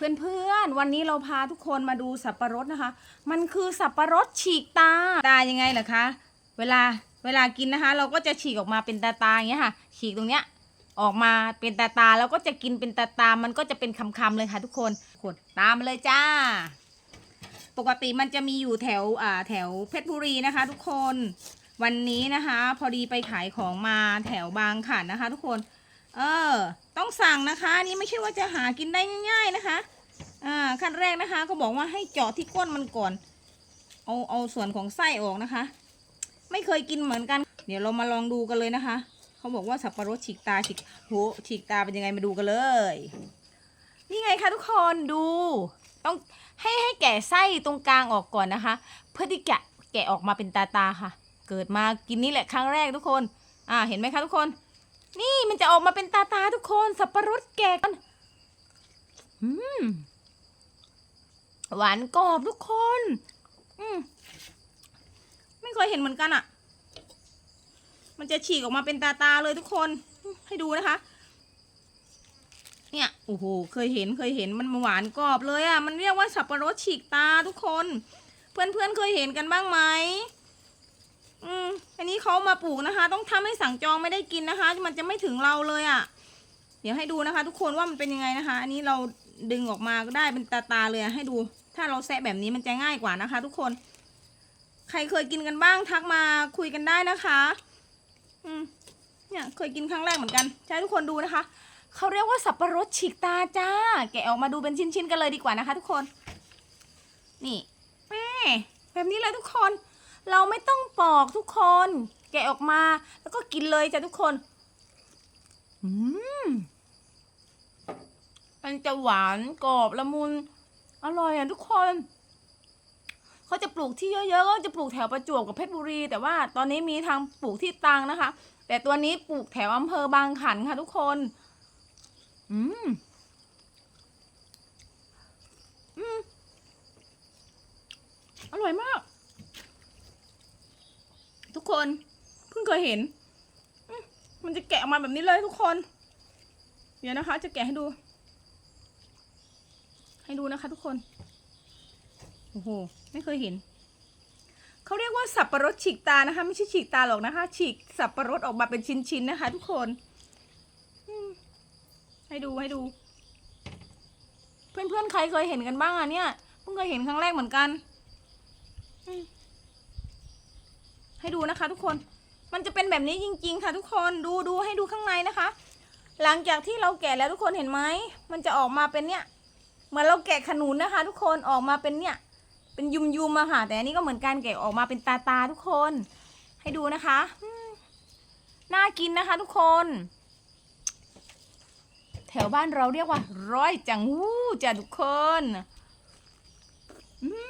เพื่อนๆ วันนี้เราพาทุกคนมาดูสับปะรดนะคะ มันคือสับปะรดฉีกตา ตายังไงเหรอคะ เวลาเวลากินนะคะ เราก็จะฉีกออกมาเป็นตาตาอย่างเงี้ยค่ะ ฉีกตรงเนี้ยออกมาเป็นตาตาแล้วก็จะกินเป็นตาตา มันก็จะเป็นคำๆเลยค่ะ ทุกคนกดตามเลยจ้า ปกติมันจะมีอยู่แถวอ่าแถวเพชรบุรีนะคะ ทุกคน วันนี้นะคะ พอดีไปขายของมาแถวบางขันนะคะ ทุกคน เออ ต้องสั่งนะคะนี้ไม่ใช่ว่าจะหากินได้ง่าย ๆนะคะ อ่าขั้นแรกนะคะเขาบอกว่าให้เจาะที่ก้นมันก่อน เอาเอาส่วนของไส้ออกนะคะ ไม่เคยกินเหมือนกัน เดี๋ยวเรามาลองดูกันเลยนะคะ เขาบอกว่าสับปะรดฉีกตาฉีกโหฉีกตาเป็นยังไงมาดูกันเลย นี่ไงคะทุกคนดู ต้องให้ให้แกะไส้ตรงกลางออกก่อนนะคะ เพื่อที่แกะแกะออกมาเป็นตาตาค่ะ เกิดมากินนี่แหละครั้งแรกทุกคน อ่า เห็นไหมคะทุกคน นี่มันจะออกมาเป็นตาตาทุกคนสับปะรดแกะกันอืมหวานกรอบทุกคน อืมไม่เคยเห็นเหมือนกันอะ่ะ มันจะฉีกออกมาเป็นตาตาเลยทุกคน ให้ดูนะคะ เนี่ย โอ้โห เคยเห็น เคยเห็น มันหวานกรอบเลยอะ่ะ มันเรียกว่าสับปะรดฉีกตาทุกคน เพื่อนๆเคยเห็นกันบ้างไหม เขามาปลูกนะคะ ต้องทำให้สั่งจองไม่ได้กินนะคะ มันจะไม่ถึงเราเลยอะ่ะ เดี๋ยวให้ดูนะคะ ทุกคนว่ามันเป็นยังไงนะคะ อันนี้เราดึงออกมาก็ได้เป็นตาตาเลยให้ดู ถ้าเราแซะแบบนี้มันจะง่ายกว่านะคะ ทุกคน ใครเคยกินกันบ้างทักมาคุยกันได้นะคะ อืมเนี่ยเคยกินครั้งแรกเหมือนกันให้ทุกคนดูนะคะเขาเรียกว่าสับปะรดฉีกตาจ้า แกะออกมาดูเป็นชิ้นๆกันเลยดีกว่านะคะ ทุกคน นี่แม่แบบนี้เลยทุกคน เราไม่ต้องปอกทุกคน แกะออกมา แล้วก็กินเลยจ้ะทุกคน อืมมันจะหวานกรอบละมุน อร่อยอะทุกคน เขาจะปลูกที่เยอะๆก็จะปลูกแถวประจวบกับเพชรบุรี แต่ว่าตอนนี้มีทางปลูกที่ตรังนะคะ แต่ตัวนี้ปลูกแถวอำเภอบางขันค่ะทุกคน อืม อืม อร่อยมาก ทุกคน เคยเห็น มันจะแกะออกมาแบบนี้เลยทุกคน เดี๋ยวนะคะ จะแกะให้ดู ให้ดูนะคะ ทุกคน โอ้โห ไม่เคยเห็น เขาเรียกว่าสับปะรดฉีกตานะคะ ไม่ใช่ฉีกตาหรอกนะคะ ฉีกสับปะรดออกมาเป็นชิ้นๆนะคะ ทุกคน ให้ดูให้ดู เพื่อนๆใครเคยเห็นกันบ้างอะเนี่ย เพิ่งเคยเห็นครั้งแรกเหมือนกันให้ดูนะคะทุกคน มันจะเป็นแบบนี้จริง ๆ ค่ะทุกคนดูดูให้ดูข้างในนะคะ หลังจากที่เราแกะแล้วทุกคนเห็นไหมมันจะออกมาเป็นเนี่ยเหมือนเราแกะขนุนนะคะ ทุกคนออกมาเป็นเนี่ย เป็นยุมยุมอะค่ะ แต่อันนี้ก็เหมือนกันแกะออกมาเป็นตาตาทุกคน ให้ดูนะคะน่ากินนะคะ ทุกคน แถวบ้านเราเรียกว่า ร้อยจังหู้จ้ะทุกคน อืม